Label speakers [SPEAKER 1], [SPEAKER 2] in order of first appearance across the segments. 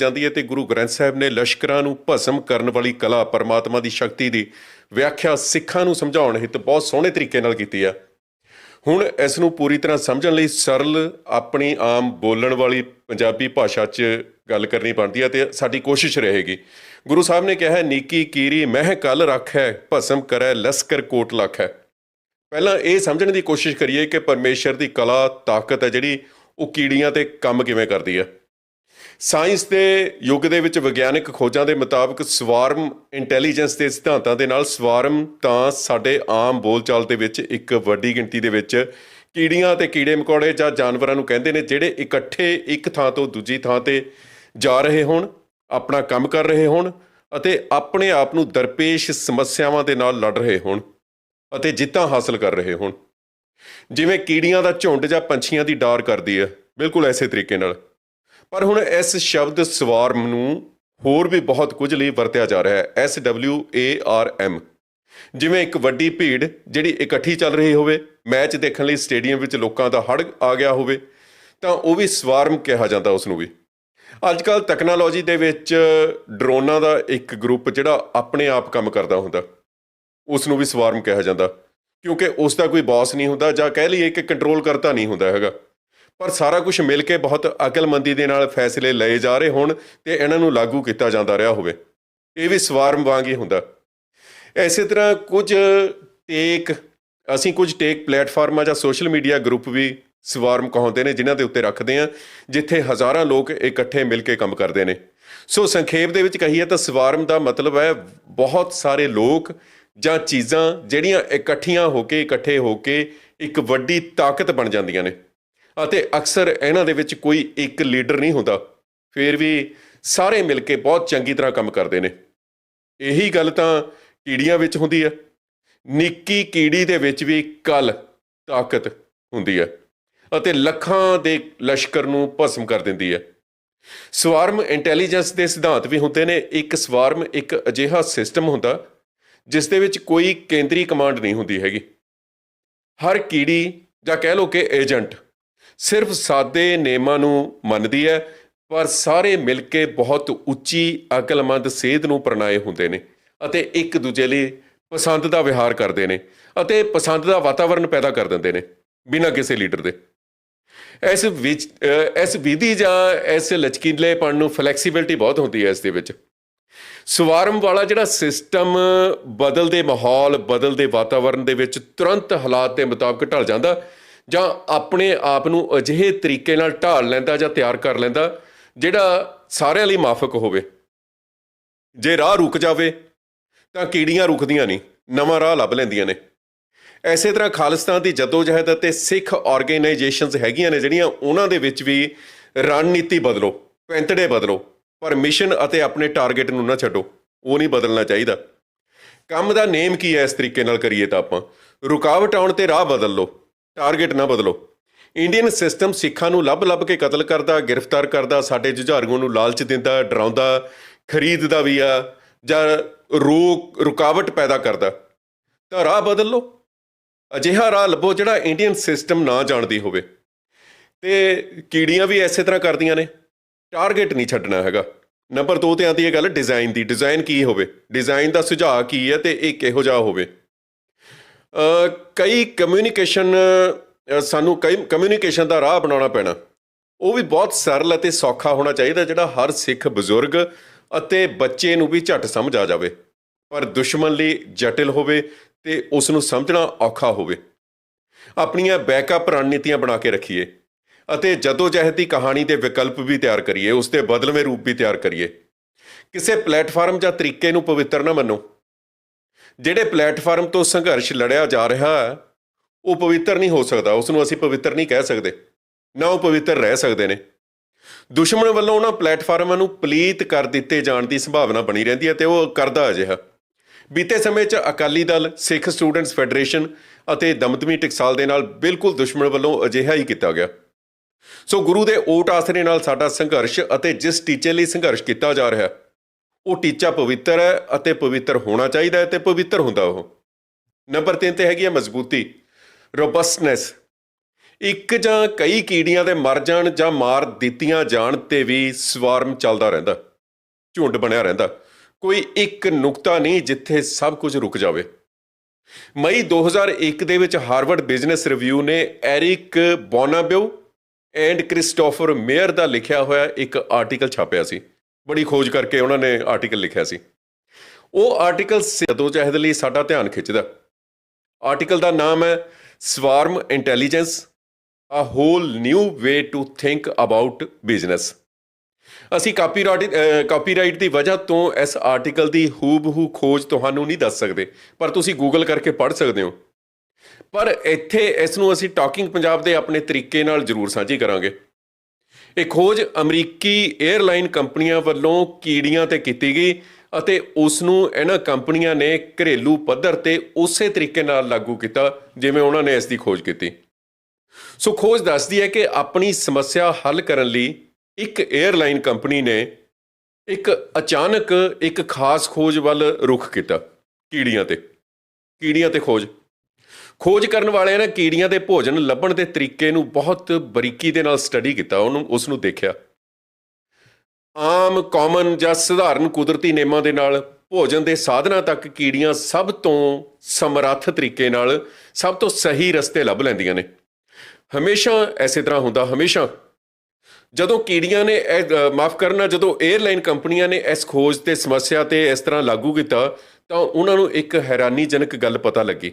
[SPEAKER 1] ਜਾਂਦੀ ਹੈ ਤੇ ਗੁਰੂ ਗ੍ਰੰਥ ਸਾਹਿਬ ਨੇ ਲਸ਼ਕਰਾਂ ਨੂੰ ਭਸਮ ਕਰਨ ਵਾਲੀ ਕਲਾ ਪਰਮਾਤਮਾ ਦੀ ਸ਼ਕਤੀ ਦੀ ਵਿਆਖਿਆ ਸਿੱਖਾਂ ਨੂੰ ਸਮਝਾਉਣ ਹਿੱਤ ਬਹੁਤ ਸੋਹਣੇ ਤਰੀਕੇ ਨਾਲ ਕੀਤੀ ਆ ਹੁਣ ਇਸ ਨੂੰ ਪੂਰੀ ਤਰ੍ਹਾਂ ਸਮਝਣ ਲਈ ਸਰਲ, ਆਪਣੀ ਆਮ ਬੋਲਣ ਵਾਲੀ ਪੰਜਾਬੀ ਭਾਸ਼ਾ 'ਚ ਗੱਲ ਕਰਨੀ ਬਣਦੀ ਹੈ ਤੇ ਸਾਡੀ ਕੋਸ਼ਿਸ਼ ਰਹੇਗੀ। ਗੁਰੂ ਸਾਹਿਬ ਨੇ ਕਿਹਾ ਹੈ, ਨੀਕੀ ਕੀਰੀ ਮਹਿ ਕਲ ਰੱਖੈ, ਭਸਮ ਕਰੈ ਲਸਕਰ ਕੋਟ ਲਖੈ। ਪਹਿਲਾਂ ਇਹ ਸਮਝਣ ਦੀ ਕੋਸ਼ਿਸ਼ ਕਰੀਏ ਕਿ ਪਰਮੇਸ਼ਰ ਦੀ ਕਲਾ, ਤਾਕਤ ਹੈ ਜਿਹੜੀ, ਉਹ ਕੀੜੀਆਂ ਤੇ ਕੰਮ ਕਿਵੇਂ ਕਰਦੀ ਹੈ। ਸਾਇੰਸ ਦੇ ਯੁੱਗ ਦੇ ਵਿੱਚ ਵਿਗਿਆਨਕ ਖੋਜਾਂ ਦੇ ਮੁਤਾਬਕ ਸਵਾਰਮ ਇੰਟੈਲੀਜੈਂਸ ਦੇ ਸਿਧਾਂਤਾਂ ਦੇ ਨਾਲ ਸਵਾਰਮ ਤਾਂ ਸਾਡੇ ਆਮ ਬੋਲਚਾਲ ਦੇ ਵਿੱਚ ਇੱਕ ਵੱਡੀ ਗਿਣਤੀ ਦੇ ਵਿੱਚ ਕੀੜੀਆਂ ਤੇ ਕੀੜੇ ਮਕੌੜੇ ਜਾਂ ਜਾਨਵਰਾਂ ਨੂੰ ਕਹਿੰਦੇ ਨੇ, ਜਿਹੜੇ ਇਕੱਠੇ ਇੱਕ ਥਾਂ ਤੋਂ ਦੂਜੀ ਥਾਂ ਤੇ ਜਾ ਰਹੇ ਹੋਣ, ਆਪਣਾ ਕੰਮ ਕਰ ਰਹੇ ਹੋਣ ਅਤੇ ਆਪਣੇ ਆਪ ਨੂੰ ਦਰਪੇਸ਼ ਸਮੱਸਿਆਵਾਂ ਦੇ ਨਾਲ ਲੜ ਰਹੇ ਹੋਣ ਅਤੇ ਜਿੱਤਾਂ ਹਾਸਲ ਕਰ ਰਹੇ ਹੋਣ। ਜਿਵੇਂ ਕੀੜੀਆਂ ਦਾ ਝੁੰਡ ਜਾਂ ਪੰਛੀਆਂ ਦੀ ਡਾਰ ਕਰਦੀ ਹੈ, ਬਿਲਕੁਲ ਐਸੇ ਤਰੀਕੇ ਨਾਲ। ਪਰ ਹੁਣ ਇਸ ਸ਼ਬਦ ਸਵਾਰਮ ਨੂੰ ਹੋਰ ਵੀ ਬਹੁਤ ਕੁਝ ਲਈ ਵਰਤਿਆ ਜਾ ਰਿਹਾ ਹੈ। S W A R M ਜਿਵੇਂ ਇੱਕ ਵੱਡੀ ਭੀੜ ਜਿਹੜੀ ਇਕੱਠੀ ਚੱਲ ਰਹੀ ਹੋਵੇ, ਮੈਚ ਦੇਖਣ ਲਈ ਸਟੇਡੀਅਮ ਵਿੱਚ ਲੋਕਾਂ ਦਾ ਹੜ ਆ ਗਿਆ ਹੋਵੇ, ਤਾਂ ਉਹ ਵੀ ਸਵਾਰਮ ਕਿਹਾ ਜਾਂਦਾ ਉਸ ਨੂੰ ਵੀ। ਅੱਜ ਕੱਲ ਟੈਕਨੋਲੋਜੀ ਦੇ ਵਿੱਚ ਡਰੋਨਾਂ ਦਾ ਇੱਕ ਗਰੁੱਪ ਜਿਹੜਾ ਆਪਣੇ ਆਪ ਕੰਮ ਕਰਦਾ ਹੁੰਦਾ, ਉਸ ਨੂੰ ਵੀ ਸਵਾਰਮ ਕਿਹਾ ਜਾਂਦਾ, ਕਿਉਂਕਿ ਉਸ ਦਾ ਕੋਈ ਬੌਸ ਨਹੀਂ ਹੁੰਦਾ ਜਾਂ ਕਹਿ ਲਈਏ ਕਿ ਕੰਟਰੋਲ ਕਰਤਾ ਨਹੀਂ ਹੁੰਦਾ ਹੈਗਾ। ਪਰ ਸਾਰਾ ਕੁਝ ਮਿਲ ਕੇ ਬਹੁਤ ਅਕਲਮੰਦੀ ਦੇ ਨਾਲ ਫੈਸਲੇ ਲਏ ਜਾ ਰਹੇ ਹੋਣ ਤੇ ਇਹਨਾਂ ਨੂੰ ਲਾਗੂ ਕੀਤਾ ਜਾਂਦਾ ਰਿਹਾ ਹੋਵੇ। ਇਹ ਵੀ ਸਵਾਰਮ ਵਾਂਗ ਹੀ ਹੁੰਦਾ। ਇਸੇ ਤਰ੍ਹਾਂ ਕੁਝ ਟੇਕ, ਅਸੀਂ ਕੁਝ ਟੇਕ ਪਲੇਟਫਾਰਮਾਂ ਜਾਂ ਸੋਸ਼ਲ ਮੀਡੀਆ ਗਰੁੱਪ ਵੀ ਸਵਾਰਮ ਕਹਾਉਂਦੇ ਨੇ, ਜਿਨ੍ਹਾਂ ਦੇ ਉੱਤੇ ਰੱਖਦੇ ਆ ਜਿੱਥੇ ਹਜ਼ਾਰਾਂ ਲੋਕ ਇਕੱਠੇ ਮਿਲ ਕੇ ਕੰਮ ਕਰਦੇ ਨੇ। ਸੋ ਸੰਖੇਪ ਦੇ ਵਿੱਚ ਕਹੀਏ ਤਾਂ ਸਵਾਰਮ ਦਾ ਮਤਲਬ ਹੈ ਬਹੁਤ ਸਾਰੇ ਲੋਕ ਜਾਂ ਚੀਜ਼ਾਂ ਜਿਹੜੀਆਂ ਇਕੱਠੀਆਂ ਹੋ ਕੇ, ਇਕੱਠੇ ਹੋ ਕੇ ਇੱਕ ਵੱਡੀ ਤਾਕਤ ਬਣ ਜਾਂਦੀਆਂ ਨੇ। ਅਤੇ ਅਕਸਰ ਇਹਨਾਂ ਦੇ ਵਿੱਚ ਕੋਈ ਇੱਕ ਲੀਡਰ ਨਹੀਂ ਹੁੰਦਾ। ਫਿਰ ਵੀ ਸਾਰੇ ਮਿਲ ਕੇ ਬਹੁਤ ਚੰਗੀ ਤਰ੍ਹਾਂ ਕੰਮ ਕਰਦੇ ਨੇ। ਇਹੀ ਗੱਲ ਤਾਂ ਕੀੜੀਆਂ ਵਿੱਚ ਹੁੰਦੀ ਹੈ। ਨਿੱਕੀ ਕੀੜੀ ਦੇ ਵਿੱਚ ਵੀ ਕਲ, ਤਾਕਤ ਹੁੰਦੀ ਹੈ ਅਤੇ ਲੱਖਾਂ ਦੇ ਲਸ਼ਕਰ ਨੂੰ ਭਸਮ ਕਰ ਦਿੰਦੀ ਹੈ। ਸਵਾਰਮ ਇੰਟੈਲੀਜੈਂਸ ਦੇ ਸਿਧਾਂਤ ਵੀ ਹੁੰਦੇ ਨੇ। ਇੱਕ ਸਵਾਰਮ ਇੱਕ ਅਜਿਹਾ ਸਿਸਟਮ ਹੁੰਦਾ ਜਿਸ ਦੇ ਵਿੱਚ ਕੋਈ ਕੇਂਦਰੀ ਕਮਾਂਡ ਨਹੀਂ ਹੁੰਦੀ ਹੈਗੀ। ਹਰ ਕੀੜੀ ਜਾਂ ਕਹਿ ਲਓ ਕਿ ਏਜੰਟ ਸਿਰਫ ਸਾਦੇ ਨਿਯਮਾਂ ਨੂੰ ਮੰਨਦੀ ਹੈ, ਪਰ ਸਾਰੇ ਮਿਲ ਕੇ ਬਹੁਤ ਉੱਚੀ, ਅਕਲਮੰਦ ਸੇਧ ਨੂੰ ਪ੍ਰਣਾਏ ਹੁੰਦੇ ਨੇ ਅਤੇ ਇੱਕ ਦੂਜੇ ਲਈ ਪਸੰਦ ਦਾ ਵਿਹਾਰ ਕਰਦੇ ਨੇ ਅਤੇ ਪਸੰਦ ਦਾ ਵਾਤਾਵਰਣ ਪੈਦਾ ਕਰ ਦਿੰਦੇ ਨੇ ਬਿਨਾਂ ਕਿਸੇ ਲੀਡਰ ਦੇ। ਇਸ ਵਿੱਚ ਇਸ ਵਿਧੀ ਜਾਂ ਇਸ ਲਚਕੀਲੇਪਣ ਨੂੰ ਫਲੈਕਸੀਬਿਲਟੀ ਬਹੁਤ ਹੁੰਦੀ ਹੈ ਇਸ ਦੇ ਵਿੱਚ। ਸਵਾਰਮ ਵਾਲਾ ਜਿਹੜਾ ਸਿਸਟਮ ਬਦਲਦੇ ਮਾਹੌਲ, ਬਦਲਦੇ ਵਾਤਾਵਰਣ ਦੇ ਵਿੱਚ ਤੁਰੰਤ ਹਾਲਾਤ ਦੇ ਮੁਤਾਬਕ ਢਲ ਜਾਂਦਾ ਜਾਂ ਆਪਣੇ ਆਪ ਨੂੰ ਅਜਿਹੇ ਤਰੀਕੇ ਨਾਲ ਢਾਲ ਲੈਂਦਾ ਜਾਂ ਤਿਆਰ ਕਰ ਲੈਂਦਾ, ਜਿਹੜਾ ਸਾਰਿਆਂ ਲਈ ਮਾਫਕ ਹੋਵੇ। ਜੇ ਰਾਹ ਰੁਕ ਜਾਵੇ, ਤਾਂ ਕੀੜੀਆਂ ਰੁਕਦੀਆਂ ਨਹੀਂ, ਨਵਾਂ ਰਾਹ ਲੱਭ ਲੈਂਦੀਆਂ ਨੇ। ਐਸੇ ਤਰ੍ਹਾਂ ਖਾਲਿਸਤਾਨ ਦੀ ਜਦੋਜਹਿਦ ਅਤੇ ਸਿੱਖ ਆਰਗੇਨਾਈਜੇਸ਼ਨਸ ਹੈਗੀਆਂ ਨੇ, ਜਿਹੜੀਆਂ ਉਹਨਾਂ ਦੇ ਵਿੱਚ ਵੀ ਰਣਨੀਤੀ ਬਦਲੋ, ਪੈਂਤੜੇ ਬਦਲੋ, ਪਰ ਮਿਸ਼ਨ ਅਤੇ ਆਪਣੇ ਟਾਰਗੇਟ ਨੂੰ ਨਾ ਛੱਡੋ, ਉਹ ਨਹੀਂ ਬਦਲਣਾ ਚਾਹੀਦਾ। ਕੰਮ ਦਾ ਨੇਮ ਕੀ ਹੈ ਇਸ ਤਰੀਕੇ ਨਾਲ ਕਰੀਏ ਤਾਂ ਆਪਾਂ? ਰੁਕਾਵਟ ਆਉਣ ਤੇ ਰਾਹ ਬਦਲ ਲਓ। ਟਾਰਗੇਟ ਨਾ ਬਦਲੋ। ਇੰਡੀਅਨ ਸਿਸਟਮ ਸਿੱਖਾਂ ਨੂੰ ਲੱਭ-ਲੱਭ ਕੇ ਕਤਲ ਕਰਦਾ, ਗ੍ਰਿਫਤਾਰ ਕਰਦਾ, ਸਾਡੇ ਜੁਝਾਰੂਆਂ ਨੂੰ ਲਾਲਚ ਦਿੰਦਾ, ਡਰਾਉਂਦਾ, ਖਰੀਦਦਾ ਵੀ ਆ, ਜਾਂ ਰੋਕ, ਰੁਕਾਵਟ ਪੈਦਾ ਕਰਦਾ। ਤਾਂ ਰਾਹ ਬਦਲ ਲਓ। ਅਜਿਹਾ ਰਾਹ ਲੱਭੋ ਜਿਹੜਾ ਇੰਡੀਅਨ ਸਿਸਟਮ ਨਾ ਜਾਣਦੀ ਹੋਵੇ। ਤੇ ਕੀੜੀਆਂ ਵੀ ਐਸੇ ਤਰ੍ਹਾਂ ਕਰਦੀਆਂ ਨੇ। ਟਾਰਗੇਟ ਨਹੀਂ ਛੱਡਣਾ ਹੈਗਾ। ਨੰਬਰ 2 ਤੇ ਆਉਂਦੀ ਹੈ ਗੱਲ, ਡਿਜ਼ਾਈਨ ਦੀ। ਡਿਜ਼ਾਈਨ ਕੀ ਹੋਵੇ? ਡਿਜ਼ਾਈਨ ਦਾ ਸੁਝਾਅ ਕੀ ਹੈ ਤੇ ਇਹ ਕਿਹੋ ਜਿਹਾ ਹੋਵੇ? ਕਈ ਕਮਿਊਨੀਕੇਸ਼ਨ ਸਾਨੂੰ ਕਈ ਕਮਿਊਨੀਕੇਸ਼ਨ ਦਾ ਰਾਹ ਬਣਾਉਣਾ ਪੈਣਾ। ਉਹ ਵੀ ਬਹੁਤ ਸਰਲ ਅਤੇ ਸੌਖਾ ਹੋਣਾ ਚਾਹੀਦਾ ਜਿਹੜਾ ਹਰ ਸਿੱਖ ਬਜ਼ੁਰਗ ਅਤੇ ਬੱਚੇ ਨੂੰ ਵੀ ਝਟ ਸਮਝ ਆ ਜਾਵੇ। ਪਰ ਦੁਸ਼ਮਣ ਲਈ ਜਟਿਲ ਹੋਵੇ ਤੇ ਉਸ ਨੂੰ ਸਮਝਣਾ ਔਖਾ ਹੋਵੇ। ਆਪਣੀਆਂ ਬੈਕਅਪ ਰਣਨੀਤੀਆਂ ਬਣਾ ਕੇ ਰੱਖੀਏ ਅਤੇ ਜਦੋਜਹਿਦ ਦੀ ਕਹਾਣੀ ਦੇ ਵਿਕਲਪ ਵੀ ਤਿਆਰ ਕਰੀਏ ਉਸ ਦੇ ਬਦਲਵੇਂ ਰੂਪ ਵੀ ਤਿਆਰ ਕਰੀਏ। ਕਿਸੇ ਪਲੇਟਫਾਰਮ ਜਾਂ ਤਰੀਕੇ ਨੂੰ ਪਵਿੱਤਰ ਨਾ ਮੰਨੋ। ਜਿਹੜੇ ਪਲੇਟਫਾਰਮ ਤੋਂ ਸੰਘਰਸ਼ ਲੜਿਆ ਜਾ ਰਿਹਾ ਹੈ ਉਹ ਪਵਿੱਤਰ ਨਹੀਂ ਹੋ ਸਕਦਾ। ਉਸ ਨੂੰ ਅਸੀਂ ਪਵਿੱਤਰ ਨਹੀਂ ਕਹਿ ਸਕਦੇ। ਨਾ ਉਹ ਪਵਿੱਤਰ ਰਹਿ ਸਕਦੇ ਨੇ। ਦੁਸ਼ਮਣ ਵੱਲੋਂ ਉਹਨਾਂ ਪਲੇਟਫਾਰਮਾਂ ਨੂੰ ਪਲੀਤ ਕਰ ਦਿੱਤੇ ਜਾਣ ਦੀ ਸੰਭਾਵਨਾ ਬਣੀ ਰਹਿੰਦੀ ਹੈ ਤੇ ਉਹ ਕਰਦਾ ਅਜਿਹਾ। ਬੀਤੇ ਸਮੇਂ 'ਚ ਅਕਾਲੀ ਦਲ ਸਿੱਖ ਸਟੂਡੈਂਟਸ ਫੈਡਰੇਸ਼ਨ ਅਤੇ ਦਮਦਮੀ ਟਕਸਾਲ ਦੇ ਨਾਲ ਬਿਲਕੁਲ ਦੁਸ਼ਮਣ ਵੱਲੋਂ ਅਜਿਹਾ ਹੀ ਕੀਤਾ ਗਿਆ। ਸੋ ਗੁਰੂ ਦੇ ਓਟ ਆਸਰੇ ਨਾਲ ਸਾਡਾ ਸੰਘਰਸ਼ ਅਤੇ ਜਿਸ ਟੀਚੇ ਲਈ ਸੰਘਰਸ਼ ਕੀਤਾ ਜਾ ਰਿਹਾ ਹੈ, ਉਹ ਟੀਚਾ ਪਵਿੱਤਰ ਹੈ ਅਤੇ ਪਵਿੱਤਰ ਹੋਣਾ ਚਾਹੀਦਾ ਹੈ ਤੇ ਪਵਿੱਤਰ ਹੁੰਦਾ ਉਹ। ਨੰਬਰ 3 ਤੇ ਹੈਗੀ ਹੈ ਮਜ਼ਬੂਤੀ ਰੋਬਸਟਨੈਸ ਇੱਕ ਜਾਂ ਕਈ ਕੀੜੀਆਂ ਦੇ ਮਰ ਜਾਣ ਜਾਂ ਮਾਰ ਦਿੱਤੀਆਂ ਜਾਣ ਤੇ ਵੀ ਸਵਾਰਮ ਚੱਲਦਾ ਰਹਿੰਦਾ, ਝੁੰਡ ਬਣਿਆ ਰਹਿੰਦਾ। ਕੋਈ ਇੱਕ ਨੁਕਤਾ ਨਹੀਂ ਜਿੱਥੇ ਸਭ ਕੁਝ ਰੁਕ ਜਾਵੇ। ਮਈ 2001 ਦੇ ਵਿੱਚ ਹਾਰਵਰਡ ਬਿਜ਼ਨਸ ਰਿਵਿਊ ਨੇ Eric Bonabeau and Christopher Meyer ਦਾ ਲਿਖਿਆ ਹੋਇਆ ਇੱਕ ਆਰਟੀਕਲ ਛਾਪਿਆ ਸੀ। ਬੜੀ ਖੋਜ ਕਰਕੇ ਉਹਨਾਂ ਨੇ ਆਰਟੀਕਲ ਲਿਖਿਆ ਸੀ। ਉਹ ਆਰਟੀਕਲ ਜਦੋਜਹਿਦ ਲਈ ਸਾਡਾ ਧਿਆਨ ਖਿੱਚਦਾ। ਆਰਟੀਕਲ ਦਾ ਨਾਮ ਹੈ swarm intelligence a whole new way to think about business ਅਸੀਂ ਕਾਪੀਰਾਈਟ ਕਾਪੀਰਾਈਟ ਦੀ ਵਜ੍ਹਾ ਤੋਂ ਇਸ ਆਰਟੀਕਲ ਦੀ ਹੂਬਹੂ ਖੋਜ ਤੁਹਾਨੂੰ ਨਹੀਂ ਦੱਸ ਸਕਦੇ, ਪਰ ਤੁਸੀਂ ਗੂਗਲ ਕਰਕੇ ਪੜ੍ਹ ਸਕਦੇ ਹੋ। ਪਰ ਇੱਥੇ ਇਸ ਨੂੰ ਅਸੀਂ ਟਾਕਿੰਗ ਪੰਜਾਬ ਦੇ ਆਪਣੇ ਤਰੀਕੇ ਨਾਲ ਜ਼ਰੂਰ ਸਾਂਝੀ ਕਰਾਂਗੇ। ਇਹ ਖੋਜ ਅਮਰੀਕੀ 에ਅਰਲਾਈਨ ਕੰਪਨੀਆਂ ਵੱਲੋਂ ਕੀੜੀਆਂ ਤੇ ਕੀਤੀ ਗਈ ਅਤੇ ਉਸ ਨੂੰ ਇਹਨਾਂ ਕੰਪਨੀਆਂ ਨੇ ਘਰੇਲੂ ਪੱਧਰ ਤੇ ਉਸੇ ਤਰੀਕੇ ਨਾਲ ਲਾਗੂ ਕੀਤਾ, ਜਿਵੇਂ ਉਹਨਾਂ ਨੇ ਇਸ ਦੀ ਖੋਜ ਕੀਤੀ। ਸੋ ਖੋਜ ਦੱਸਦੀ ਹੈ ਕਿ ਆਪਣੀ ਸਮੱਸਿਆ ਹੱਲ ਕਰਨ ਲਈ ਇੱਕ 에ਅਰਲਾਈਨ ਕੰਪਨੀ ਨੇ ਇੱਕ ਅਚਾਨਕ ਇੱਕ ਖਾਸ ਖੋਜ ਵੱਲ ਰੁਖ ਕੀਤਾ, ਕੀੜੀਆਂ ਤੇ। ਕੀੜੀਆਂ ਤੇ ਖੋਜ। ਖੋਜ ਕਰਨ ਵਾਲਿਆਂ ਨੇ ਕੀੜੀਆਂ ਦੇ ਭੋਜਨ ਲੱਭਣ ਦੇ ਤਰੀਕੇ ਨੂੰ ਬਹੁਤ ਬਰੀਕੀ ਦੇ ਨਾਲ ਸਟੱਡੀ ਕੀਤਾ, ਉਹਨੂੰ ਉਸ ਨੂੰ ਦੇਖਿਆ। ਆਮ ਕਾਮਨ ਜਾਂ ਸਧਾਰਨ ਕੁਦਰਤੀ ਨਿਯਮਾਂ ਦੇ ਨਾਲ ਭੋਜਨ ਦੇ ਸਾਧਨਾਂ ਤੱਕ ਕੀੜੀਆਂ ਸਭ ਤੋਂ ਸਮਰੱਥ ਤਰੀਕੇ ਨਾਲ, ਸਭ ਤੋਂ ਸਹੀ ਰਸਤੇ ਲੱਭ ਲੈਂਦੀਆਂ ਨੇ। ਹਮੇਸ਼ਾ ਐਸੇ ਤਰ੍ਹਾਂ ਹੁੰਦਾ, ਹਮੇਸ਼ਾ। ਜਦੋਂ ਕੀੜੀਆਂ ਨੇ ਮਾਫ ਕਰਨਾ, ਜਦੋਂ 에ਅਰਲਾਈਨ ਕੰਪਨੀਆਂ ਨੇ ਇਸ ਖੋਜ ਤੇ ਸਮੱਸਿਆ ਤੇ ਇਸ ਤਰ੍ਹਾਂ ਲਾਗੂ ਕੀਤਾ, ਤਾਂ ਉਹਨਾਂ ਨੂੰ ਇੱਕ ਹੈਰਾਨੀਜਨਕ ਗੱਲ ਪਤਾ ਲੱਗੀ।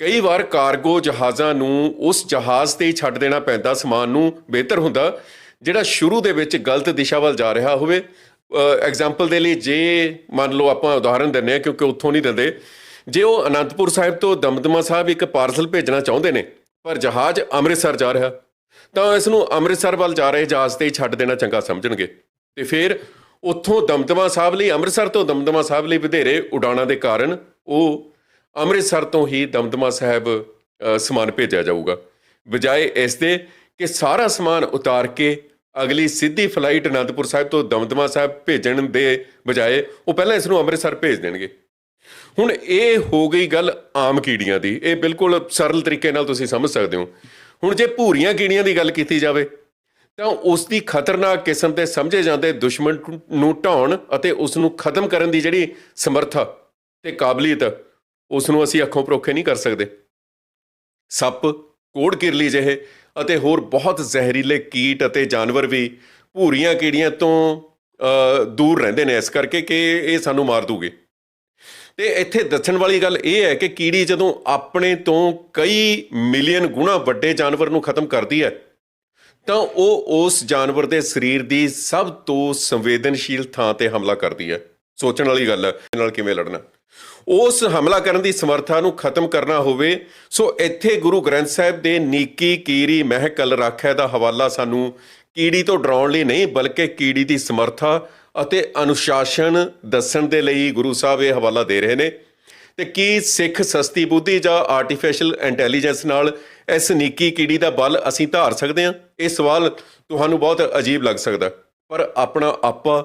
[SPEAKER 1] ਕਈ ਵਾਰ ਕਾਰਗੋ ਜਹਾਜ਼ਾਂ ਨੂੰ ਉਸ ਜਹਾਜ਼ ਤੇ ਹੀ ਛੱਡ ਦੇਣਾ ਪੈਂਦਾ, ਸਮਾਨ ਨੂੰ ਬਿਹਤਰ ਹੁੰਦਾ, ਜਿਹੜਾ ਸ਼ੁਰੂ ਦੇ ਵਿੱਚ ਗਲਤ ਦਿਸ਼ਾ ਵੱਲ ਜਾ ਰਿਹਾ ਹੋਵੇ। ਐਗਜ਼ਾਮਪਲ ਦੇ ਲਈ ਜੇ ਮੰਨ ਲਓ ਆਪਾਂ ਉਦਾਹਰਨ ਦਿੰਨੇ ਆ ਕਿਉਂਕਿ ਉੱਥੋਂ ਨਹੀਂ ਦਿੰਦੇ, ਜੇ ਉਹ ਅਨੰਦਪੁਰ ਸਾਹਿਬ ਤੋਂ ਦਮਦਮਾ ਸਾਹਿਬ ਇੱਕ ਪਾਰਸਲ ਭੇਜਣਾ ਚਾਹੁੰਦੇ ਨੇ, ਪਰ ਜਹਾਜ਼ ਅੰਮ੍ਰਿਤਸਰ ਜਾ ਰਿਹਾ, ਤਾਂ ਇਸ ਨੂੰ ਅੰਮ੍ਰਿਤਸਰ ਵੱਲ ਜਾ ਰਹੇ ਜਹਾਜ਼ ਤੇ ਹੀ ਛੱਡ ਦੇਣਾ ਚੰਗਾ ਸਮਝਣਗੇ। ਤੇ ਫਿਰ ਉੱਥੋਂ ਦਮਦਮਾ ਸਾਹਿਬ ਲਈ, ਅੰਮ੍ਰਿਤਸਰ ਤੋਂ ਦਮਦਮਾ ਸਾਹਿਬ ਲਈ ਵਧੇਰੇ ਉਡਾਣਾਂ ਦੇ ਕਾਰਨ ਉਹ ਅੰਮ੍ਰਿਤਸਰ ਤੋਂ ਹੀ ਦਮਦਮਾ ਸਾਹਿਬ ਸਮਾਨ ਭੇਜਿਆ ਜਾਊਗਾ। ਬਜਾਏ ਇਸ ਦੇ ਕਿ ਸਾਰਾ ਸਮਾਨ ਉਤਾਰ ਕੇ ਅਗਲੀ ਸਿੱਧੀ ਫਲਾਈਟ ਅਨੰਦਪੁਰ ਸਾਹਿਬ ਤੋਂ ਦਮਦਮਾ ਸਾਹਿਬ ਭੇਜਣ ਦੇ ਬਜਾਏ ਉਹ ਪਹਿਲਾਂ ਇਸ ਨੂੰ ਅੰਮ੍ਰਿਤਸਰ ਭੇਜ ਦੇਣਗੇ। ਹੁਣ ਇਹ ਹੋ ਗਈ ਗੱਲ ਆਮ ਕੀੜੀਆਂ ਦੀ। ਇਹ ਬਿਲਕੁਲ ਸਰਲ ਤਰੀਕੇ ਨਾਲ ਤੁਸੀਂ ਸਮਝ ਸਕਦੇ ਹੋ। ਹੁਣ ਜੇ ਭੂਰੀਆਂ ਕੀੜੀਆਂ ਦੀ ਗੱਲ ਕੀਤੀ ਜਾਵੇ, ਤਾਂ ਉਸ ਦੀ ਖਤਰਨਾਕ ਕਿਸਮ ਦੇ ਸਮਝੇ ਜਾਂਦੇ ਦੁਸ਼ਮਣ ਨੂੰ ਢਾਉਣ ਅਤੇ ਉਸ ਨੂੰ ਖਤਮ ਕਰਨ ਦੀ ਜਿਹੜੀ ਸਮਰੱਥਾ ਤੇ ਕਾਬਲੀਅਤ ਉਸ ਨੂੰ ਅਸੀਂ ਅੱਖੋਂ ਪਰੋਖੇ ਨਹੀਂ ਕਰ ਸਕਦੇ। ਸੱਪ, ਕੋੜ ਕਿਰਲੀ ਜਿਹੇ ਅਤੇ ਹੋਰ ਬਹੁਤ ਜ਼ਹਿਰੀਲੇ ਕੀਟ ਅਤੇ ਜਾਨਵਰ ਵੀ ਭੂਰੀਆਂ ਕੀੜੀਆਂ ਤੋਂ ਦੂਰ ਰਹਿੰਦੇ ਨੇ ਇਸ ਕਰਕੇ ਕਿ ਇਹ ਸਾਨੂੰ ਮਾਰ ਦੂਗੇ। ਤੇ ਇੱਥੇ ਦੱਸਣ ਵਾਲੀ ਗੱਲ ਇਹ ਹੈ ਕਿ ਕੀੜੀ ਜਦੋਂ ਆਪਣੇ ਤੋਂ ਕਈ ਮਿਲੀਅਨ ਗੁਣਾ ਵੱਡੇ ਜਾਨਵਰ ਨੂੰ ਖਤਮ ਕਰਦੀ ਹੈ, ਤਾਂ ਉਹ ਉਸ ਜਾਨਵਰ ਦੇ ਸਰੀਰ ਦੀ ਸਭ ਤੋਂ ਸੰਵੇਦਨਸ਼ੀਲ ਥਾਂ ਤੇ ਹਮਲਾ ਕਰਦੀ ਹੈ। ਸੋਚਣ ਵਾਲੀ ਗੱਲ ਹੈ ਨਾਲ ਕਿਵੇਂ ਲੜਨਾ। ਉਸ ਹਮਲਾ ਕਰਨ ਦੀ ਸਮਰੱਥਾ ਨੂੰ ਖਤਮ ਕਰਨਾ ਹੋਵੇ, ਸੋ ਇੱਥੇ ਗੁਰੂ ਗ੍ਰੰਥ ਸਾਹਿਬ ਦੇ ਨੀਕੀ ਕੀਰੀ ਮਹਿਕਲ ਰਾਖੈ ਦਾ ਹਵਾਲਾ ਸਾਨੂੰ ਕੀੜੀ ਤੋਂ ਡਰਾਉਣ ਲਈ ਨਹੀਂ, ਬਲਕਿ ਕੀੜੀ ਦੀ ਸਮਰੱਥਾ ਅਤੇ ਅਨੁਸ਼ਾਸਨ ਦੱਸਣ ਦੇ ਲਈ ਗੁਰੂ ਸਾਹਿਬ ਇਹ ਹਵਾਲਾ ਦੇ ਰਹੇ ਨੇ। ਤੇ ਕੀ ਸਿੱਖ ਸਸਤੀ ਬੁੱਧੀ ਜਾਂ ਆਰਟੀਫੀਸ਼ੀਅਲ ਇੰਟੈਲੀਜੈਂਸ ਨਾਲ ਇਸ ਨੀਕੀ ਕੀੜੀ ਦਾ ਬਲ ਅਸੀਂ ਧਾਰ ਸਕਦੇ ਹਾਂ? ਇਹ ਸਵਾਲ ਤੁਹਾਨੂੰ ਬਹੁਤ ਅਜੀਬ ਲੱਗ ਸਕਦਾ, ਪਰ ਆਪਣਾ ਆਪਾ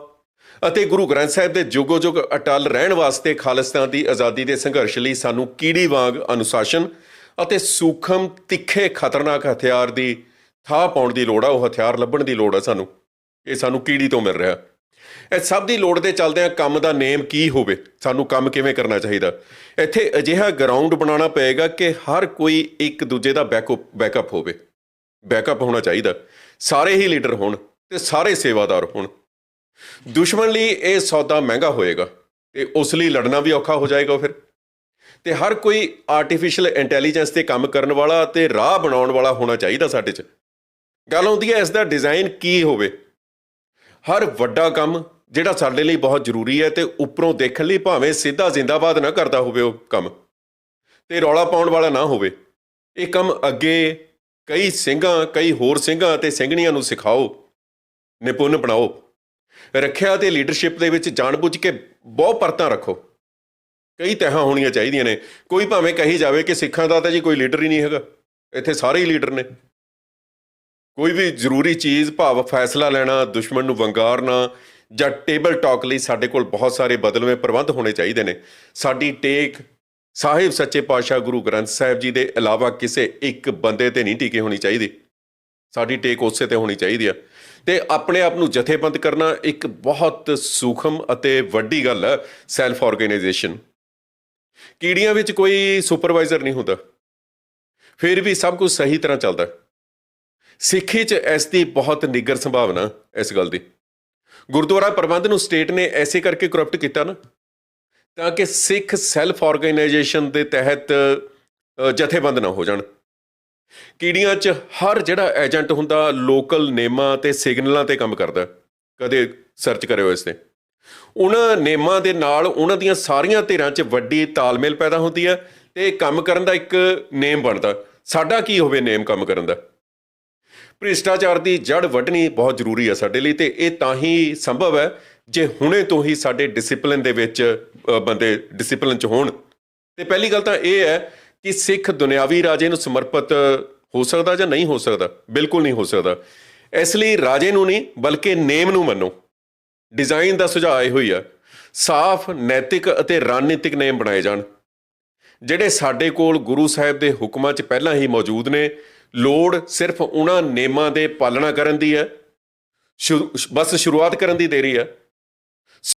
[SPEAKER 1] ਅਤੇ ਗੁਰੂ ਗ੍ਰੰਥ ਸਾਹਿਬ ਦੇ ਜੁਗੋ ਜੁਗ ਅਟਲ ਰਹਿਣ ਵਾਸਤੇ ਖਾਲਿਸਤਾਨ ਦੀ ਆਜ਼ਾਦੀ ਦੇ ਸੰਘਰਸ਼ ਲਈ ਸਾਨੂੰ ਕੀੜੀ ਵਾਂਗ ਅਨੁਸ਼ਾਸਨ ਅਤੇ ਸੂਖਮ, ਤਿੱਖੇ, ਖਤਰਨਾਕ ਹਥਿਆਰ ਦੀ ਥਾਂ ਪਾਉਣ ਦੀ ਲੋੜ ਆ, ਉਹ ਹਥਿਆਰ ਲੱਭਣ ਦੀ ਲੋੜ ਆ ਸਾਨੂੰ। ਇਹ ਸਾਨੂੰ ਕੀੜੀ ਤੋਂ ਮਿਲ ਰਿਹਾ। ਇਹ ਸਭ ਦੀ ਲੋੜ ਦੇ ਚੱਲਦਿਆਂ ਕੰਮ ਦਾ ਨੇਮ ਕੀ ਹੋਵੇ? ਸਾਨੂੰ ਕੰਮ ਕਿਵੇਂ ਕਰਨਾ ਚਾਹੀਦਾ? ਇੱਥੇ ਅਜਿਹਾ ਗਰਾਊਂਡ ਬਣਾਉਣਾ ਪਏਗਾ ਕਿ ਹਰ ਕੋਈ ਇੱਕ ਦੂਜੇ ਦਾ ਬੈਕਅਪ ਬੈਕਅਪ ਹੋਵੇ। ਬੈਕਅਪ ਹੋਣਾ ਚਾਹੀਦਾ। ਸਾਰੇ ਹੀ ਲੀਡਰ ਹੋਣ ਤੇ ਸਾਰੇ ਸੇਵਾਦਾਰ ਹੋਣ। ਦੁਸ਼ਮਣ ਲਈ ਇਹ ਸੌਦਾ ਮਹਿੰਗਾ ਹੋਏਗਾ ਤੇ ਉਸ ਲਈ ਲੜਨਾ ਵੀ ਔਖਾ ਹੋ ਜਾਏਗਾ ਫਿਰ। ਤੇ ਹਰ ਕੋਈ ਆਰਟੀਫੀਸ਼ੀਅਲ ਇੰਟੈਲੀਜੈਂਸ ਤੇ ਕੰਮ ਕਰਨ ਵਾਲਾ ਤੇ ਰਾਹ ਬਣਾਉਣ ਵਾਲਾ ਹੋਣਾ ਚਾਹੀਦਾ ਸਾਡੇ 'ਚ। ਗੱਲ ਆਉਂਦੀ ਹੈ ਇਸ ਦਾ ਡਿਜ਼ਾਈਨ ਕੀ ਹੋਵੇ। ਹਰ ਵੱਡਾ ਕੰਮ ਜਿਹੜਾ ਸਾਡੇ ਲਈ ਬਹੁਤ ਜ਼ਰੂਰੀ ਹੈ ਤੇ ਉੱਪਰੋਂ ਦੇਖਣ ਲਈ ਭਾਵੇਂ ਸਿੱਧਾ ਜ਼ਿੰਦਾਬਾਦ ਨਾ ਕਰਦਾ ਹੋਵੇ ਉਹ ਕੰਮ। ਤੇ ਰੌਲਾ ਪਾਉਣ ਵਾਲਾ ਨਾ ਹੋਵੇ। ਇਹ ਕੰਮ ਅੱਗੇ ਕਈ ਸਿੰਘਾਂ, ਕਈ ਹੋਰ ਸਿੰਘਾਂ ਅਤੇ ਸਿੰਘਣੀਆਂ ਨੂੰ ਸਿਖਾਓ, ਨਿਪੁੰਨ ਬਣਾਓ। ਰੱਖਿਆ ਤੇ ਲੀਡਰਸ਼ਿਪ ਦੇ ਵਿੱਚ ਜਾਣਬੁੱਝ ਕੇ ਬਹੁਤ ਪਰਤਾਂ ਰੱਖੋ। ਕਈ ਤਹਾਂ ਹੋਣੀਆਂ ਚਾਹੀਦੀਆਂ ਨੇ। ਕੋਈ ਭਾਵੇਂ ਕਹੀ ਜਾਵੇ ਕਿ ਸਿੱਖਾਂ ਦਾ ਤਾਂ ਜੀ ਕੋਈ ਲੀਡਰ ਹੀ ਨਹੀਂ ਹੈਗਾ। ਇੱਥੇ ਸਾਰੇ ਹੀ ਲੀਡਰ ਨੇ। ਕੋਈ ਵੀ ਜ਼ਰੂਰੀ ਚੀਜ਼, ਭਾਵ ਫੈਸਲਾ ਲੈਣਾ, ਦੁਸ਼ਮਣ ਨੂੰ ਵੰਗਾਰਨਾ ਜਾਂ ਟੇਬਲ ਟਾਕ ਲਈ ਸਾਡੇ ਕੋਲ ਬਹੁਤ ਸਾਰੇ ਬਦਲਵੇਂ ਪ੍ਰਬੰਧ ਹੋਣੇ ਚਾਹੀਦੇ ਨੇ। ਸਾਡੀ ਟੇਕ ਸਾਹਿਬ ਸੱਚੇ ਪਾਤਸ਼ਾਹ ਗੁਰੂ ਗ੍ਰੰਥ ਸਾਹਿਬ ਜੀ ਦੇ ਇਲਾਵਾ ਕਿਸੇ ਇੱਕ ਬੰਦੇ ਤੇ ਨਹੀਂ ਟਿਕੀ ਹੋਣੀ ਚਾਹੀਦੀ। ਸਾਡੀ ਟੇਕ ਉਸੇ ਤੇ ਹੋਣੀ ਚਾਹੀਦੀ ਆ। ਤੇ ਆਪਣੇ ਆਪ ਨੂੰ ਜਥੇਬੰਦ ਕਰਨਾ ਇੱਕ ਬਹੁਤ ਸੂਖਮ ਅਤੇ ਵੱਡੀ ਗੱਲ ਹੈ ਸੈਲਫ ਆਰਗੇਨਾਈਜੇਸ਼ਨ ਕੀੜੀਆਂ ਵਿੱਚ ਕੋਈ ਸੁਪਰਵਾਈਜ਼ਰ ਨਹੀਂ ਹੁੰਦਾ। ਫਿਰ ਵੀ ਸਭ ਕੁਝ ਸਹੀ ਤਰ੍ਹਾਂ ਚੱਲਦਾ। ਸਿੱਖੀ 'ਚ ਇਸ ਦੀ ਬਹੁਤ ਨਿੱਗਰ ਸੰਭਾਵਨਾ ਇਸ ਗੱਲ ਦੀ। ਗੁਰਦੁਆਰਾ ਪ੍ਰਬੰਧ ਨੂੰ ਸਟੇਟ ਨੇ ਐਸੇ ਕਰਕੇ ਕਰਪਟ ਕੀਤਾ ਨਾ, ਤਾਂ ਕਿ ਸਿੱਖ ਸੈਲਫ ਆਰਗੇਨਾਈਜੇਸ਼ਨ ਦੇ ਤਹਿਤ ਜਥੇਬੰਦ ਨਾ ਹੋ ਜਾਣ। ਕੀੜੀਆਂ 'ਚ ਹਰ ਜਿਹੜਾ ਏਜੰਟ ਹੁੰਦਾ ਲੋਕਲ ਨੇਮਾਂ ਤੇ ਸਿਗਨਲਾਂ ਤੇ ਕੰਮ ਕਰਦਾ ਕਦੇ ਸਰਚ ਕਰਿਓ ਇਸ ਤੇ। ਉਹਨਾਂ ਨੇਮਾਂ ਦੇ ਨਾਲ ਉਹਨਾਂ ਦੀਆਂ ਸਾਰੀਆਂ ਧਿਰਾਂ 'ਚ ਵੱਡੀ ਤਾਲਮੇਲ ਪੈਦਾ ਹੁੰਦੀ ਹੈ ਤੇ ਕੰਮ ਕਰਨ ਦਾ ਇੱਕ ਨੇਮ ਬਣਦਾ ਸਾਡਾ ਕੀ ਹੋਵੇ ਨੇਮ ਕੰਮ ਕਰਨ ਦਾ? ਭ੍ਰਿਸ਼ਟਾਚਾਰ ਦੀ ਜੜ ਵੱਢਣੀ ਬਹੁਤ ਜ਼ਰੂਰੀ ਹੈ ਸਾਡੇ ਲਈ ਤੇ ਇਹ ਤਾਂ ਹੀ ਸੰਭਵ ਹੈ ਜੇ ਹੁਣੇ ਤੋਂ ਹੀ ਸਾਡੇ ਡਿਸਪਲਿਨ ਦੇ ਵਿੱਚ ਬੰਦੇ ਡਿਸਪਲਿਨ 'ਚ ਹੋਣ। ਤੇ ਪਹਿਲੀ ਗੱਲ ਤਾਂ ਇਹ ਹੈ ਕਿ ਸਿੱਖ ਦੁਨਿਆਵੀ ਰਾਜੇ ਨੂੰ ਸਮਰਪਿਤ ਹੋ ਸਕਦਾ ਜਾਂ ਨਹੀਂ ਹੋ ਸਕਦਾ? ਬਿਲਕੁਲ ਨਹੀਂ ਹੋ ਸਕਦਾ। ਇਸ ਲਈ ਰਾਜੇ ਨੂੰ ਨਹੀਂ, ਬਲਕਿ ਨੇਮ ਨੂੰ ਮੰਨੋ। ਡਿਜ਼ਾਈਨ ਦਾ ਸੁਝਾਅ ਇਹ ਹੋਈ ਆ। ਸਾਫ਼, ਨੈਤਿਕ ਅਤੇ ਰਣਨੀਤਿਕ ਨੇਮ ਬਣਾਏ ਜਾਣ। ਜਿਹੜੇ ਸਾਡੇ ਕੋਲ ਗੁਰੂ ਸਾਹਿਬ ਦੇ ਹੁਕਮਾਂ 'ਚ ਪਹਿਲਾਂ ਹੀ ਮੌਜੂਦ ਨੇ, ਲੋੜ ਸਿਰਫ ਉਹਨਾਂ ਨੇਮਾਂ ਦੇ ਪਾਲਣਾ ਕਰਨ ਦੀ ਹੈ। ਸ਼ੁਰੂ- ਬਸ ਸ਼ੁਰੂਆਤ ਕਰਨ ਦੀ ਦੇਰੀ ਹੈ।